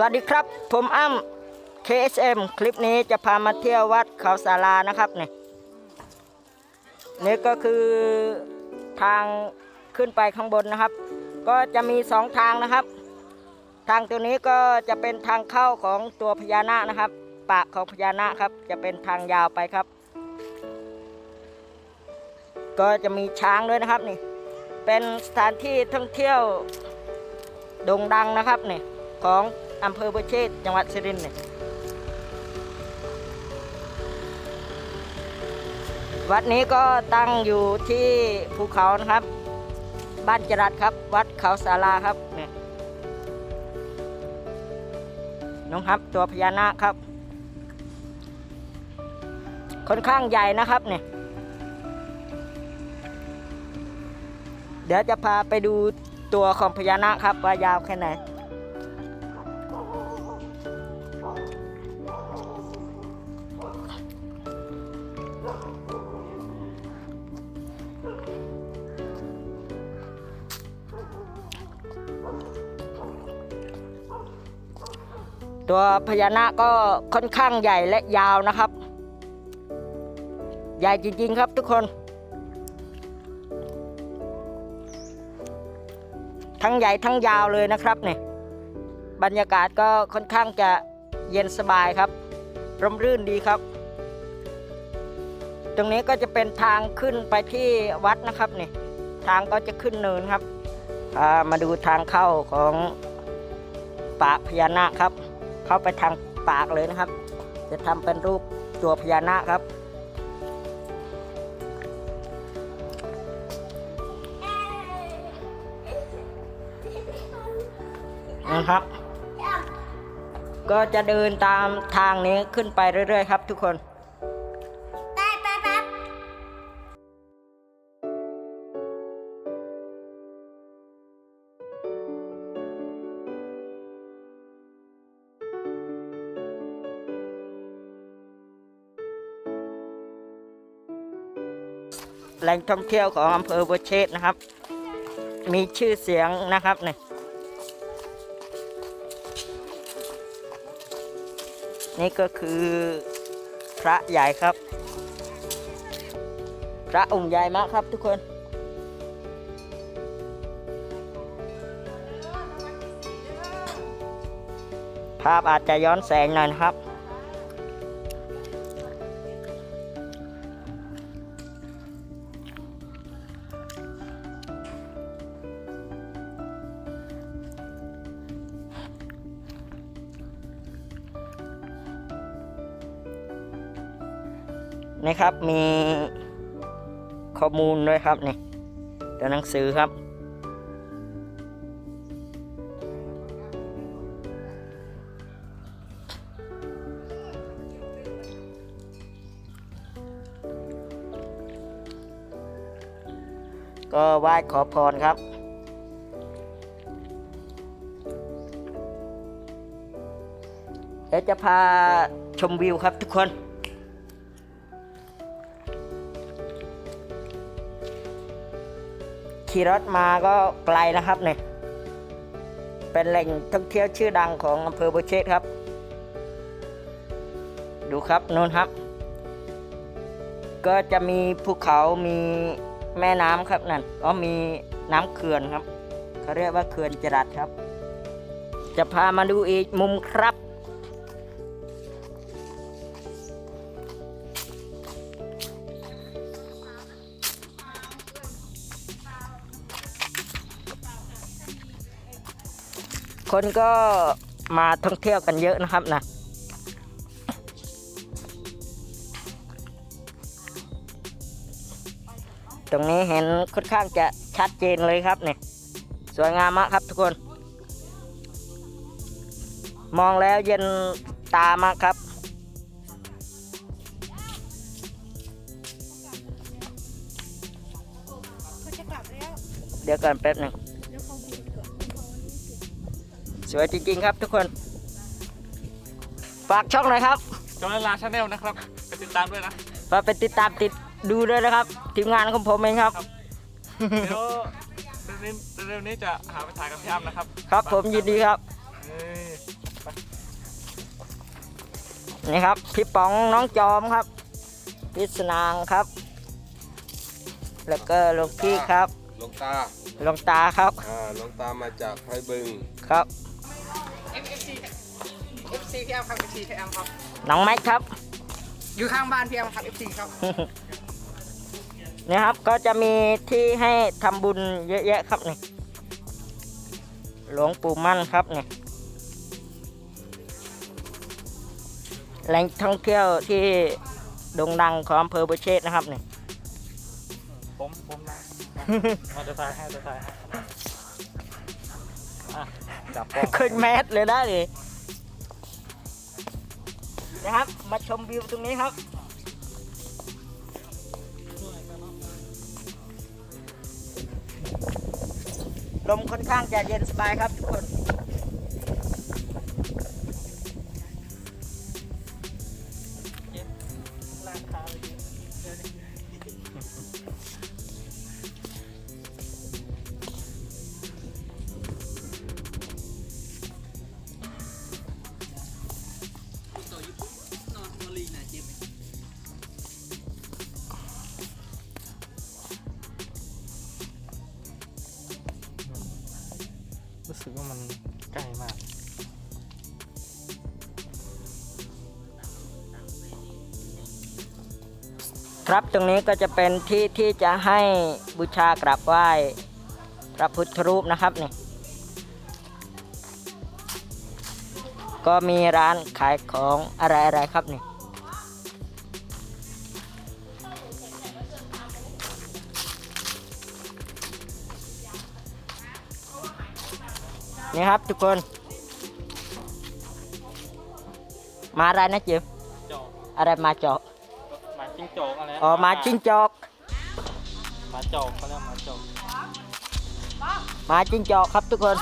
สวัสดีครับ ผมอ้ำ KSM คลิปนี้จะพามาเที่ยววัดเขาสารานะครับเนี่ยนี่ก็คือทางขึ้นไปข้างบนนะครับ ก็จะมีสองทางนะครับ ทางตัวนี้ก็จะเป็นทางเข้าของตัวพญานาคนะครับ ปากของพญานาคครับ จะเป็นทางยาวไปครับ ก็จะมีช้างด้วยนะครับนี่เป็นสถานที่ท่องเที่ยวโด่งดังนะครับนี่ของ อำเภอบัวเชษจังหวัดสุรินทร์เนี่ยวัดนี้ก็ตั้งอยู่ที่ภูเขานะครับ บ้านจรัสครับ วัดเขาสาราครับเนี่ยน้องครับตัวพญานาคครับ ค่อนข้างใหญ่นะครับเนี่ยเดี๋ยวจะพาไปดูตัวของพญานาคครับว่ายาวแค่ไหน ตัวพญานาคก็ค่อนข้างใหญ่และยาวนะครับ ใหญ่จริงๆครับทุกคน ทั้งใหญ่ทั้งยาวเลยนะครับเนี่ยบรรยากาศก็ค่อนข้างจะเย็นสบายครับ ร่มรื่นดีครับ ตรงนี้ก็จะเป็นทางขึ้นไปที่วัดนะครับเนี่ยทางก็จะขึ้นเนินครับามาดูทางเข้าของปากพญานาคครับ เข้าไปทางปากเลยนะครับ จะทำเป็นรูปตัวพญานาคครับ นะครับ ก็จะเดินตามทางนี้ขึ้นไปเรื่อย ๆ ครับทุกคน ล่งท่องเที่ยวของอำเภอบัวเชษนะครับ มีชื่อเสียงนะครับเนี่ยนี่ก็คือพระใหญ่ครับ พระองค์ใหญ่มากครับทุกคน ภาพอาจจะย้อนแสงหน่อยนะครับ นี่ครับมีข้อมูลด้วยครับนี่ตัวหนังสือครับ ก็ไหว้ขอพรครับเดี๋ยวจะพาชมวิวครับทุกคน ขี่รถมาก็ไกลนะครับเนี่ยเป็นแหล่งท่องเที่ยวชื่อดังของอำเภอบุเชษครับ ดูครับนู่นครับ ก็จะมีภูเขามีแม่น้ำครับนั่นก็มีน้ำเขื่อนครับเขาเรียกว่าเขื่อนจรัสครับ จะพามาดูอีกมุมครับ คนก็มาท่องเที่ยวกันเยอะนะครับนะตรงนี้เห็นค่อนข้างจะชัดเจนเลยครับเนี่ยสวยงามมากครับทุกคน มองแล้วเย็นตามากครับ เดี๋ยวก่อนแป๊บหนึ่ง สวยจริงๆครับทุกคน ฝากช่องหน่อยครับจอนาลาชาแนลนะครับไปติดตามด้วยนะฝากไปติดตามติดดูด้วยนะครับ ทีมงานของผมเองครับ เดี๋ยวเร็วๆนี้เร็วๆนี้จะหาไปถ่ายกับพี่อ้ำนะครับครับผมยินดีครับ เอ้ยไปนี่ครับ พี่ป๋องน้องจอมครับ พิษนางครับ แล้วก็หลวงพี่ครับหลวงตาหลวงตาครับ อ่าหลวงตามาจากไพรบึง ครับ FC FC พี่แอมครับ FC พี่แอมครับ น้องแม็กครับ อยู่ข้างบ้านพี่แอมครับ FC ครับ เนี่ยครับก็จะมีที่ให้ทำบุญเยอะแยะครับนี่หลวงปู่มั่นครับนี่แหล่งท่องเที่ยวที่โด่งดังของอำเภอบุเชษนะครับนี่ผมผมนะมาจะทายให้จะทายให้อะจับกล้อง ขึ้นแมสเลยได้ดิ นะครับ มาชมวิวตรงนี้ครับ ลมค่อนข้างจะเย็นสบายครับ มันใกล้มาก ครับตรงนี้ก็จะเป็นที่ที่จะให้บูชากราบไหว้พระพุทธรูปนะครับนี่ก็มีร้านขายของอะไรๆครับนี่ นี่ครับทุกคน มาอะไรนะจิ๋วจอกอะไรมาเจาะหมาจิ้งจอกอะไรนะอ๋อมาจิ้งจอก หมาจอกเขาเรียกหมาจอกมาจิ้งจอกครับทุกคน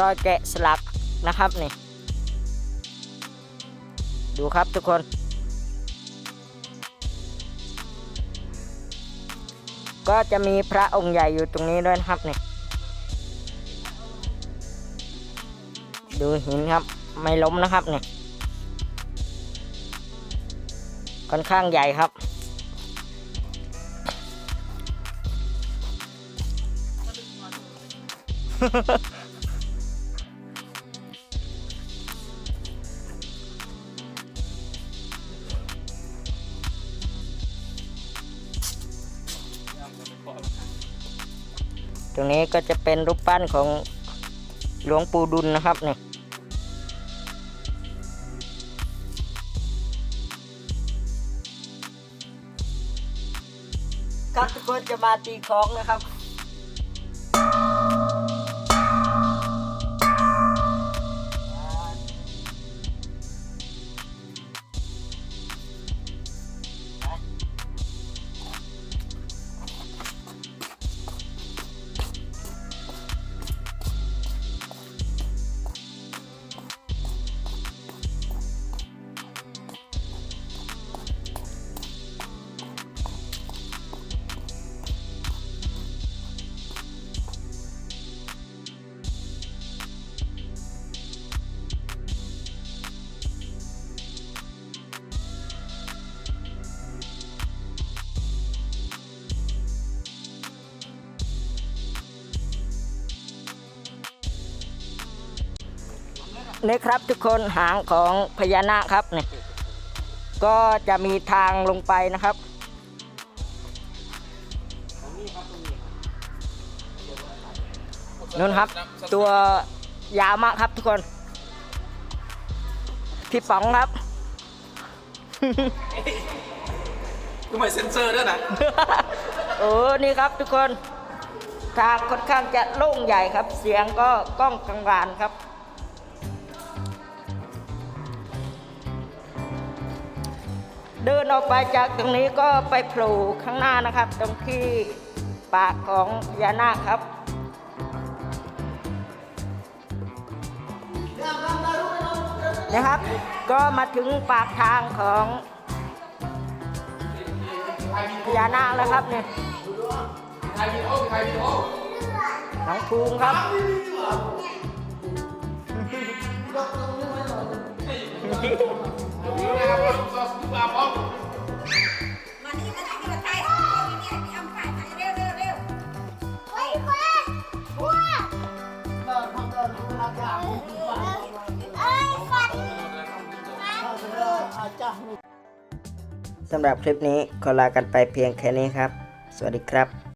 รอยแกะสลักนะครับนี่ดูครับทุกคน ก็จะมีพระองค์ใหญ่อยู่ตรงนี้ด้วยนะครับนี่ดูหินครับ ไม่ล้มนะครับนี่ค่อนข้างใหญ่ครับต รงนี้ก็จะเป็นรูปปั้นของหลวงปู่ดุลนะครับนี่ครับทุกคนจะมาตีของนะครับ นี่ครับทุกคนหางของพญานาคครับนี่ก็จะมีทางลงไปนะครับนู่นครับ ตัวยาวมากครับทุกคนพี่ป๋องครับทำไมเซ็นเซอร์ด้วยนะเออนี่ครับทุกคน ทางค่อนข้างจะโล่งใหญ่ครับ เสียงก็ก้องกังวานครับ เดินออกไปจากตรงนี้ก็ไปโผล่ข้างหน้านะครับ ตรงที่ปากของพญานาคครับนะครับ ก็มาถึงปากทางของพญานาคแล้วครับเนี่ยน้องภูมิครับ สำหรับคลิปนี้ขอลากันไปเพียงแค่นี้ครับ สวัสดีครับ